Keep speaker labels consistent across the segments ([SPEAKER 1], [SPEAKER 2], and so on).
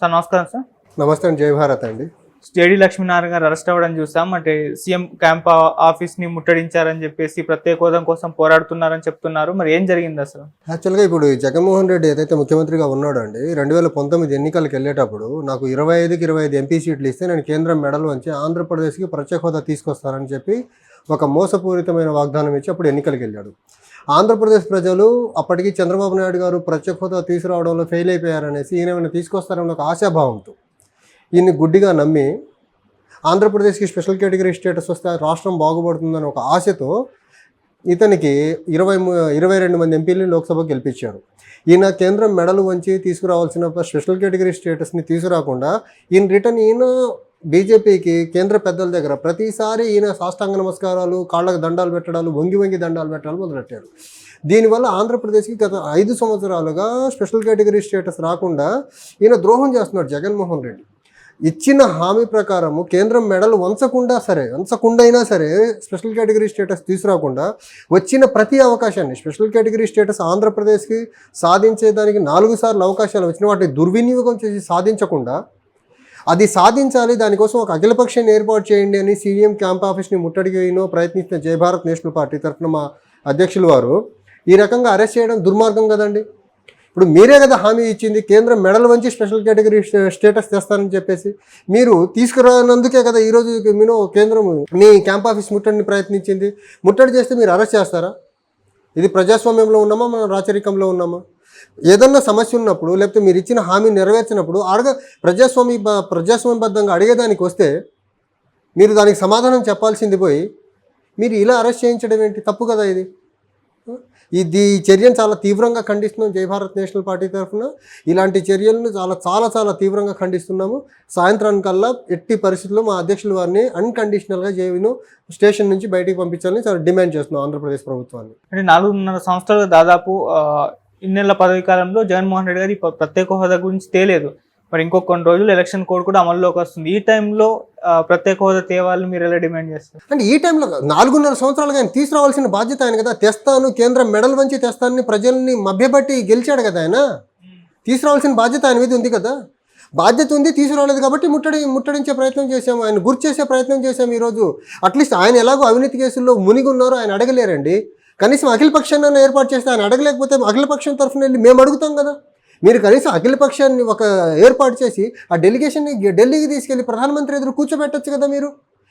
[SPEAKER 1] Sir నమస్కారం sir.
[SPEAKER 2] నమస్తే అండి జై భారత్ అండి.
[SPEAKER 1] స్టేడీ లక్ష్మీనారాయణ గారు అరెస్ట్ అవ్వడం చూసాం. అంటే సీఎం క్యాంప్ ఆఫీస్ని ముట్టడించారని చెప్పేసి ప్రత్యేక హోదా కోసం పోరాడుతున్నారని చెప్తున్నారు. మరి ఏం జరిగింది అసలు?
[SPEAKER 2] యాక్చువల్గా ఇప్పుడు జగన్మోహన్ రెడ్డి ఏదైతే ముఖ్యమంత్రిగా ఉన్నాడో అండి రెండు వేల పంతొమ్మిది ఎన్నికలకు వెళ్ళేటప్పుడు నాకు ఇరవై ఐదుకి ఇరవై ఐదు ఎంపీ సీట్లు ఇస్తే నేను కేంద్రం మెడల్ వంచి ఆంధ్రప్రదేశ్కి ప్రత్యేక హోదా తీసుకొస్తానని చెప్పి ఒక మోసపూరితమైన వాగ్దానం ఇచ్చి అప్పుడు ఎన్నికలకు వెళ్ళాడు. ఆంధ్రప్రదేశ్ ప్రజలు అప్పటికి చంద్రబాబు నాయుడు గారు ప్రత్యేక హోదా తీసుకురావడంలో ఫెయిల్ అయిపోయారనేసి ఈయన ఏమైనా తీసుకొస్తారని ఒక ఆశాభావంతో ఈయన్ని గుడ్డిగా నమ్మి ఆంధ్రప్రదేశ్కి స్పెషల్ కేటగిరీ స్టేటస్ వస్తే రాష్ట్రం బాగుపడుతుందని ఒక ఆశతో ఇతనికి ఇరవై ఇరవై రెండు మంది ఎంపీలని లోక్సభకు గెలిపించారు. ఈయన కేంద్రం మెడలు వంచి తీసుకురావాల్సిన స్పెషల్ కేటగిరీ స్టేటస్ని తీసుకురాకుండా ఈయన రిటర్న్ ఈయన బీజేపీకి కేంద్ర పెద్దల దగ్గర ప్రతిసారి ఈయన సాష్టాంగ నమస్కారాలు కాళ్ళకు దండాలు పెట్టడాలు వంగి వంగి దండాలు పెట్టడాలు మొదలెట్టారు. దీనివల్ల ఆంధ్రప్రదేశ్కి గత ఐదు సంవత్సరాలుగా స్పెషల్ కేటగిరీ స్టేటస్ రాకుండా ఈయన ద్రోహం చేస్తున్నాడు జగన్మోహన్ రెడ్డి. ఇచ్చిన హామీ ప్రకారము కేంద్రం మెడలు వంచకుండా సరే వంచకుండా అయినా సరే స్పెషల్ కేటగిరీ స్టేటస్ తీసుకురాకుండా వచ్చిన ప్రతి అవకాశాన్ని స్పెషల్ కేటగిరీ స్టేటస్ ఆంధ్రప్రదేశ్కి సాధించేదానికి నాలుగు సార్లు అవకాశాలు వచ్చిన వాటిని దుర్వినియోగం చేసి సాధించకుండా అది సాధించాలి దానికోసం ఒక అఖిలపక్షాన్ని ఏర్పాటు చేయండి అని సీఎం క్యాంప్ ఆఫీస్ని ముట్టడిగినో ప్రయత్నిస్తున్న జయభారత్ నేషనల్ పార్టీ తరఫున మా అధ్యక్షులు వారు ఈ రకంగా అరెస్ట్ చేయడం దుర్మార్గం కదండి. ఇప్పుడు మీరే కదా హామీ ఇచ్చింది కేంద్రం మెడల్ వంచి స్పెషల్ కేటగిరీ స్టేటస్ తెస్తారని చెప్పేసి. మీరు తీసుకురానందుకే కదా ఈరోజు మీరు కేంద్రం మీ క్యాంప్ ఆఫీస్ ముట్టడిని ప్రయత్నించింది. ముట్టడి చేస్తే మీరు అరెస్ట్ చేస్తారా? ఇది ప్రజాస్వామ్యంలో ఉన్నామా మనం రాచరికంలో ఉన్నామా? ఏదన్నా సమస్య ఉన్నప్పుడు లేకపోతే మీరు ఇచ్చిన హామీ నెరవేర్చినప్పుడు అడగ ప్రజాస్వామ్య ప్రజాస్వామ్యబద్ధంగా అడిగేదానికి వస్తే మీరు దానికి సమాధానం చెప్పాల్సింది పోయి మీరు ఇలా అరెస్ట్ చేయించడం ఏంటి? తప్పు కదా ఇది. ఇది ఈ చర్యను చాలా తీవ్రంగా ఖండిస్తున్నాం జై భారత్ నేషనల్ పార్టీ తరఫున. ఇలాంటి చర్యలను చాలా చాలా చాలా తీవ్రంగా ఖండిస్తున్నాము. సాయంత్రానికల్లా ఎట్టి పరిస్థితుల్లో మా అధ్యక్షుల వారిని అన్కండిషనల్గా జేవిను స్టేషన్ నుంచి బయటికి పంపించాలని చాలా డిమాండ్ చేస్తున్నాం ఆంధ్రప్రదేశ్ ప్రభుత్వాన్ని.
[SPEAKER 1] అంటే నాలుగున్నర సంవత్సరాలు దాదాపు ఇన్నేళ్ళ పదవి కాలంలో జగన్మోహన్ రెడ్డి గారి ప్రత్యేక హోదా గురించి తేలేదు. మరి ఇంకో కొన్ని రోజులు ఎలక్షన్ కోడ్ కూడా అమల్లోకి వస్తుంది. ఈ టైంలో ప్రత్యేక హోదా తేవాలని మీరు ఎలా డిమాండ్ చేస్తారు?
[SPEAKER 2] అంటే ఈ టైంలో నాలుగున్నర సంవత్సరాలుగా ఆయన తీసుకురావాల్సిన బాధ్యత ఆయన కదా. తెస్తాను కేంద్రం మెడల్ వంచి తెస్తానని ప్రజల్ని మభ్యపట్టి గెలిచాడు కదా ఆయన. తీసుకురావాల్సిన బాధ్యత ఆయన మీద ఉంది కదా. బాధ్యత ఉంది తీసుకురాలేదు కాబట్టి ముట్టడి ముట్టడించే ప్రయత్నం చేశాము. ఆయన గుర్తు చేసే ప్రయత్నం చేశాము ఈరోజు. అట్లీస్ట్ ఆయన ఎలాగో అవినీతి కేసుల్లో మునిగి ఉన్నారో ఆయన అడగలేరండి. కనీసం అఖిల పక్షాన్ని ఏర్పాటు చేస్తే ఆయన అడగలేకపోతే అఖిల పక్షం తరఫున వెళ్ళి మేము అడుగుతాం కదా. మీరు కనీసం అఖిల పక్షాన్ని ఒక ఏర్పాటు చేసి ఆ డెలిగేషన్ని ఢిల్లీకి తీసుకెళ్ళి ప్రధానమంత్రి ఎదురు కూర్చోబెట్టచ్చు కదా మీరు?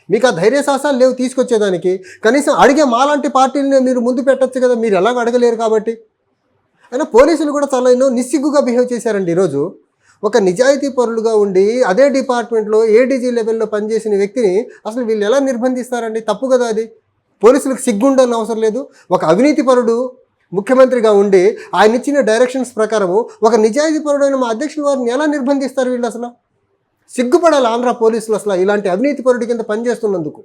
[SPEAKER 2] మీకు ఆ ధైర్య సాహసాలు లేవు తీసుకొచ్చేదానికి. కనీసం అడిగే మాలాంటి పార్టీని మీరు ముందు పెట్టచ్చు కదా మీరు ఎలాగో అడగలేరు కాబట్టి? అయినా పోలీసులు కూడా చాలా ఎన్నో నిస్సిగ్గుగా బిహేవ్ చేశారండి ఈరోజు. ఒక నిజాయితీ పరులుగా ఉండి అదే డిపార్ట్మెంట్లో ఏడీజీ లెవెల్లో పనిచేసిన వ్యక్తిని అసలు వీళ్ళు ఎలా నిర్బంధిస్తారండి? తప్పు కదా అది. పోలీసులకు సిగ్గుండని అవసరం లేదు. ఒక అవినీతి పరుడు ముఖ్యమంత్రిగా ఉండి ఆయన ఇచ్చిన డైరెక్షన్స్ ప్రకారము ఒక నిజాయితీపరుడైన మా అధ్యక్షుడు వారిని ఎలా నిర్బంధిస్తారు వీళ్ళు అసలు? సిగ్గుపడాలి ఆంధ్ర పోలీసులు అసలు ఇలాంటి అవినీతిపరుడి కింద పనిచేస్తున్నందుకు.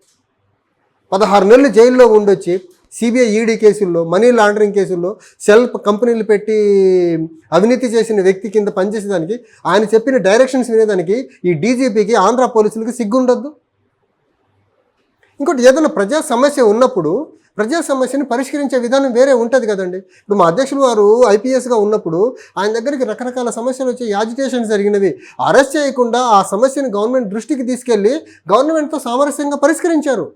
[SPEAKER 2] పదహారు నెలలు జైల్లో ఉండొచ్చి సిబిఐ ఈడీ కేసుల్లో మనీ లాండరింగ్ కేసుల్లో సెల్ఫ్ కంపెనీలు పెట్టి అవినీతి చేసిన వ్యక్తి కింద పనిచేసేదానికి ఆయన చెప్పిన డైరెక్షన్స్ వినేదానికి ఈ డీజీపీకి ఆంధ్ర పోలీసులకి సిగ్గుండద్దు? ఇంకోటి ఏదైనా ప్రజా సమస్య ఉన్నప్పుడు ప్రజా సమస్యని పరిష్కరించే విధానం వేరే ఉంటుంది కదండి. ఇప్పుడు మా అధ్యక్షులు వారు ఐపీఎస్గా ఉన్నప్పుడు ఆయన దగ్గరికి రకరకాల సమస్యలు వచ్చి యాజిటేషన్ జరిగినవి. అరెస్ట్ చేయకుండా ఆ సమస్యను గవర్నమెంట్ దృష్టికి తీసుకెళ్ళి గవర్నమెంట్తో సామరస్యంగా పరిష్కరించారు.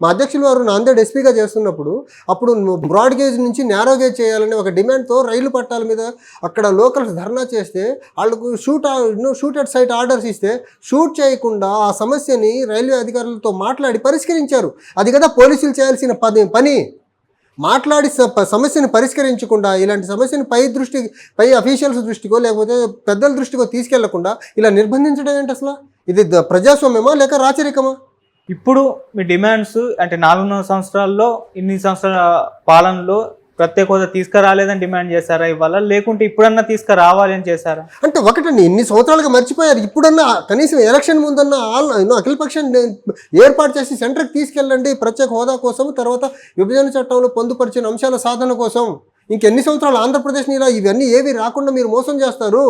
[SPEAKER 2] మా అధ్యక్షులు వారు నాందేడ్ ఎస్పీగా చేస్తున్నప్పుడు అప్పుడు బ్రాడ్ గేజ్ నుంచి నేరో గేజ్ చేయాలని ఒక డిమాండ్తో రైలు పట్టాల మీద అక్కడ లోకల్స్ ధర్నా చేస్తే వాళ్ళకు shoot shoot at sight orders ఇస్తే షూట్ చేయకుండా ఆ సమస్యని రైల్వే అధికారులతో మాట్లాడి పరిష్కరించారు. అది కదా పోలీసులు చేయాల్సిన పని పని. మాట్లాడి సమస్యను పరిష్కరించకుండా ఇలాంటి సమస్యను పై దృష్టి పై అఫీషియల్స్ దృష్టికో లేకపోతే పెద్దల దృష్టికో తీసుకెళ్ళకుండా ఇలా నిర్బంధించడం ఏంటి అసలు? ఇది ప్రజాస్వామ్యమా లేక రాచరికమా?
[SPEAKER 1] ఇప్పుడు మీ డిమాండ్స్ అంటే నాలుగున్నర సంవత్సరాల్లో ఇన్ని సంవత్సరాల పాలనలో ప్రత్యేక హోదా తీసుకురాలేదని డిమాండ్ చేశారా ఇవాళ? లేకుంటే ఇప్పుడన్నా తీసుకురావాలి అని చేశారా?
[SPEAKER 2] అంటే ఒకటండి ఇన్ని సంవత్సరాలుగా మర్చిపోయారు. ఇప్పుడన్నా కనీసం ఎలక్షన్ ముందన్న ఆల్ అఖిల ఏర్పాటు చేసి సెంటర్కి తీసుకెళ్ళండి ప్రత్యేక హోదా కోసం తర్వాత విభజన చట్టంలో పొందుపరిచిన అంశాల సాధన కోసం. ఇంకెన్ని సంవత్సరాలు ఆంధ్రప్రదేశ్ని ఇలా ఇవన్నీ ఏవి రాకుండా మీరు మోసం చేస్తారు?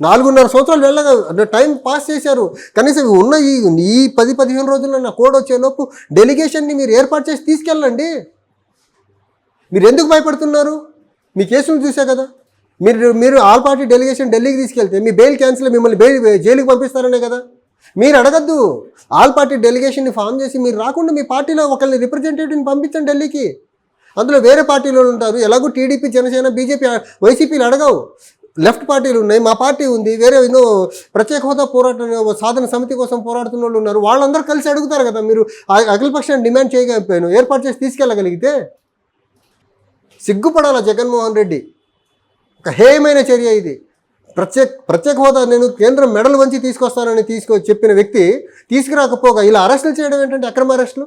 [SPEAKER 2] నాలుగున్నర సంవత్సరాలు వెళ్ళగా టైం పాస్ చేశారు. కనీసం ఉన్న ఈ ఈ పది పదిహేను రోజుల్లో నా కోడ్ వచ్చేలోపు డెలిగేషన్ని మీరు ఏర్పాటు చేసి తీసుకెళ్ళండి. మీరు ఎందుకు భయపడుతున్నారు? మీ కేసులు చూసా కదా. మీరు మీరు ఆల్ పార్టీ డెలిగేషన్ ఢిల్లీకి తీసుకెళ్తే మీ బెయిల్ క్యాన్సిల్ మిమ్మల్ని బెయిల్ జైలుకి పంపిస్తారనే కదా. మీరు అడగద్దు. ఆల్ పార్టీ డెలిగేషన్ని ఫామ్ చేసి మీరు రాకుండా మీ పార్టీలో ఒకరిని రిప్రజెంటేటివ్ని పంపించండి ఢిల్లీకి. అందులో వేరే పార్టీలు ఉంటారు. ఎలాగో టీడీపీ జనసేన బీజేపీ వైసీపీలు అడగవు. లెఫ్ట్ పార్టీలు ఉన్నాయి మా పార్టీ ఉంది వేరే ఎన్నో ప్రత్యేక హోదా పోరాట సాధన సమితి కోసం పోరాడుతున్న వాళ్ళు ఉన్నారు. వాళ్ళందరూ కలిసి అడుగుతారు కదా మీరు అఖిలపక్షాన్ని డిమాండ్ చేయకపోయాను ఏర్పాటు చేసి తీసుకెళ్ళగలిగితే? సిగ్గుపడాల జగన్మోహన్ రెడ్డి? ఒక హేయమైన చర్య ఇది. ప్రత్యేక ప్రత్యేక హోదా నేను కేంద్రం మెడల్ వంచి తీసుకొస్తానని తీసుకొ చెప్పిన వ్యక్తి తీసుకురాకపోగా ఇలా అరెస్టులు చేయడం ఏంటంటే అక్రమ అరెస్టులు?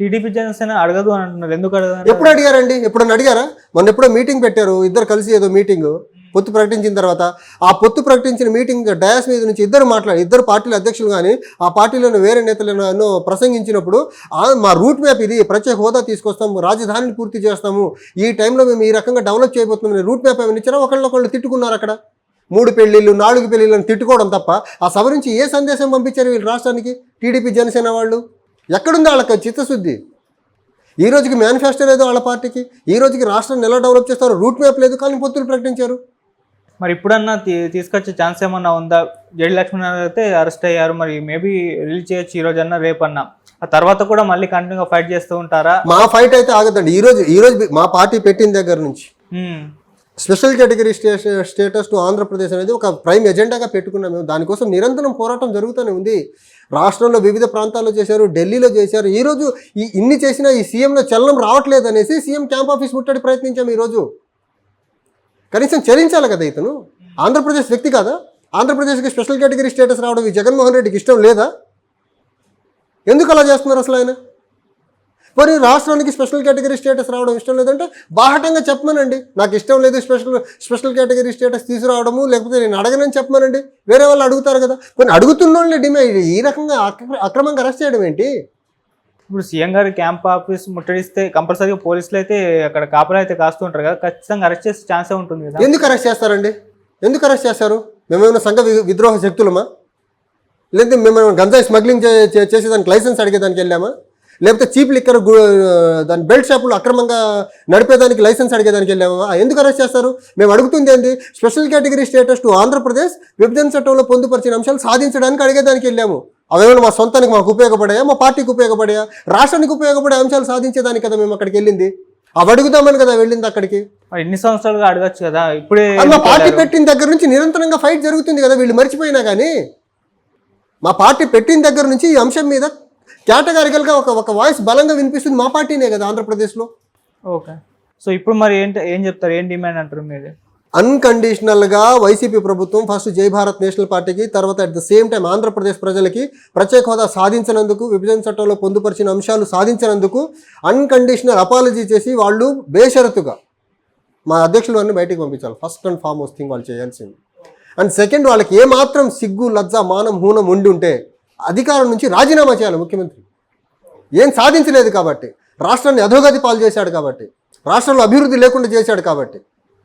[SPEAKER 1] టీడీపీ జనసేన అడగదు అని అంటున్నారు. ఎందుకు అడగదు?
[SPEAKER 2] ఎప్పుడు అడిగారండి? ఎప్పుడన్నా అడిగారా? మొన్న ఎప్పుడో మీటింగ్ పెట్టారు ఇద్దరు కలిసి ఏదో మీటింగ్. పొత్తు ప్రకటించిన తర్వాత ఆ పొత్తు ప్రకటించిన మీటింగ్ డయాస్ మీద నుంచి ఇద్దరు మాట్లాడి ఇద్దరు పార్టీల అధ్యక్షులు కానీ ఆ పార్టీలోని వేరే నేతలను ప్రసంగించినప్పుడు మా రూట్ మ్యాప్ ఇది ప్రత్యేక హోదా తీసుకొస్తాము రాజధానిని పూర్తి చేస్తాము ఈ టైంలో మేము ఈ రకంగా డెవలప్ చేయబోతున్నాం రూట్ మ్యాప్ ఏమైనా ఇచ్చినా ఒకళ్ళొకళ్ళు తిట్టుకున్నారు అక్కడ. మూడు పెళ్ళిళ్ళు నాలుగు పెళ్ళిళ్ళని తిట్టుకోవడం తప్ప ఆ సభ నుంచి ఏ సందేశం పంపించారు వీళ్ళు రాష్ట్రానికి? టీడీపీ జనసేన వాళ్ళు. ఎక్కడుంది వాళ్ళకి చిత్తశుద్ధి? ఈ రోజుకి మేనిఫెస్టో లేదు వాళ్ళ పార్టీకి. ఈ రోజుకి రాష్ట్రాన్ని ఎలా డెవలప్ చేస్తారో రూట్ మ్యాప్ లేదు కానీ పొత్తులు ప్రకటించారు.
[SPEAKER 1] మరి ఇప్పుడన్నా తీసుకొచ్చే ఛాన్స్ ఏమన్నా ఉందా? జడి లక్ష్మీనారాయణ అయితే అరెస్ట్ అయ్యారు. మరి మేబీ రిలీజ్ చేయొచ్చు ఈ రోజు అన్నా రేపన్నా. ఆ తర్వాత కూడా మళ్ళీ కంటిన్యూగా ఫైట్ చేస్తూ ఉంటారా?
[SPEAKER 2] మా ఫైట్ అయితే ఆగదండి. ఈ రోజు ఈ రోజు మా పార్టీ పెట్టిన దగ్గర నుంచి. Special category stay status to Andhra Pradesh అనేది ఒక ప్రైమ్ ఎజెండాగా పెట్టుకున్నాం మేము. దానికోసం నిరంతరం పోరాటం జరుగుతూనే ఉంది. రాష్ట్రంలో వివిధ ప్రాంతాల్లో చేశారు ఢిల్లీలో చేశారు. ఈ రోజు ఈ ఇన్ని చేసినా ఈ సీఎంలో చలనం రావట్లేదు అనేసి సీఎం క్యాంప్ ఆఫీస్ ముట్టడి ప్రయత్నించాం ఈరోజు కనీసం చెల్లించాలి కదా ఇతను. ఆంధ్రప్రదేశ్ వ్యక్తి కాదా? ఆంధ్రప్రదేశ్కి స్పెషల్ కేటగిరీ స్టేటస్ రావడం ఈ జగన్మోహన్ రెడ్డికి ఇష్టం లేదా? ఎందుకు అలా చేస్తున్నారు అసలు ఆయన? మరి రాష్ట్రానికి స్పెషల్ కేటగిరీ స్టేటస్ రావడం ఇష్టం లేదంటే బాహటంగా చెప్పమనండి. నాకు ఇష్టం లేదు స్పెషల్ స్పెషల్ కేటగిరీ స్టేటస్ తీసుకురావడము లేకపోతే నేను అడగనని చెప్పమనండి. వేరే వాళ్ళు అడుగుతారు కదా. కొన్ని అడుగుతున్న వాళ్ళని డిమాండ్ ఈ రకంగా అక్రమంగా అరెస్ట్ చేయడం ఏంటి?
[SPEAKER 1] ఇప్పుడు సీఎం గారు క్యాంప్ ఆఫీస్ ముట్టడిస్తే కంపల్సరీగా పోలీసులు అయితే అక్కడ కాపలా అయితే కాస్తుంటారు కదా ఖచ్చితంగా అరెస్ట్ చేసే ఛాన్సే ఉంటుంది కదా.
[SPEAKER 2] ఎందుకు అరెస్ట్ చేస్తారండి? ఎందుకు అరెస్ట్ చేస్తారు మేమేమైనా సంఘ వి- విద్రోహ శక్తులమా? లేదంటే మేము గంజాయి స్మగ్లింగ్ చే చేసేదానికి లైసెన్స్ అడిగేదానికి వెళ్ళామా? లేకపోతే చీప్ లిక్కర్ దాని బెల్ట్ షాపులు అక్రమంగా నడిపేదానికి లైసెన్స్ అడిగేదానికి వెళ్ళామా? ఎందుకు అరెస్ట్ చేస్తారు? మేము అడుగుతుంది ఏంటి special category status to Andhra Pradesh విభజన చట్టంలో పొందుపరిచిన అంశాలు సాధించడానికి అడిగేదానికి వెళ్ళాము. అవేమైనా మా సొంతానికి మాకు ఉపయోగపడాయా? మా పార్టీకి ఉపయోగపడాయా? రాష్ట్రానికి ఉపయోగపడే అంశాలు సాధించేదానికి కదా మేము అక్కడికి వెళ్ళింది. అవి అడుగుదామని కదా వెళ్ళింది అక్కడికి.
[SPEAKER 1] ఇన్ని సంవత్సరాలుగా అడగచ్చు కదా? ఇప్పుడే
[SPEAKER 2] మా పార్టీ? పెట్టిన దగ్గర నుంచి నిరంతరంగా ఫైట్ జరుగుతుంది కదా వీళ్ళు మర్చిపోయినా కానీ. మా పార్టీ పెట్టిన దగ్గర నుంచి ఈ అంశం మీద కేటగారికల్గా ఒక ఒక వాయిస్ బలంగా వినిపిస్తుంది మా పార్టీనే కదా ఆంధ్రప్రదేశ్లో.
[SPEAKER 1] ఓకే. సో ఇప్పుడు మరి ఏంటి ఏం చెప్తారు? ఏం డిమాండ్ అంటారు మీరు?
[SPEAKER 2] అన్కండిషనల్గా వైసీపీ ప్రభుత్వం ఫస్ట్ జై భారత్ నేషనల్ పార్టీకి తర్వాత at the same time Andhra Pradesh ప్రజలకి ప్రత్యేక హోదా సాధించినందుకు విభజన చట్టంలో పొందుపరిచిన అంశాలు సాధించినందుకు అన్కండిషనల్ అపాలజీ చేసి వాళ్ళు బేషరతుగా మా అధ్యక్షులు అన్ని బయటికి పంపించాలి. ఫస్ట్ అండ్ ఫార్మోస్ట్ థింగ్ వాళ్ళు చేయాల్సింది. అండ్ సెకండ్ వాళ్ళకి ఏమాత్రం సిగ్గు లజ్జ మానం హూనం ఉండి ఉంటే అధికారం నుంచి రాజీనామా చేయాలి ముఖ్యమంత్రి. ఏం సాధించలేదు కాబట్టి రాష్ట్రాన్ని అధోగతి పాలు చేశాడు కాబట్టి రాష్ట్రంలో అభివృద్ధి లేకుండా చేశాడు కాబట్టి.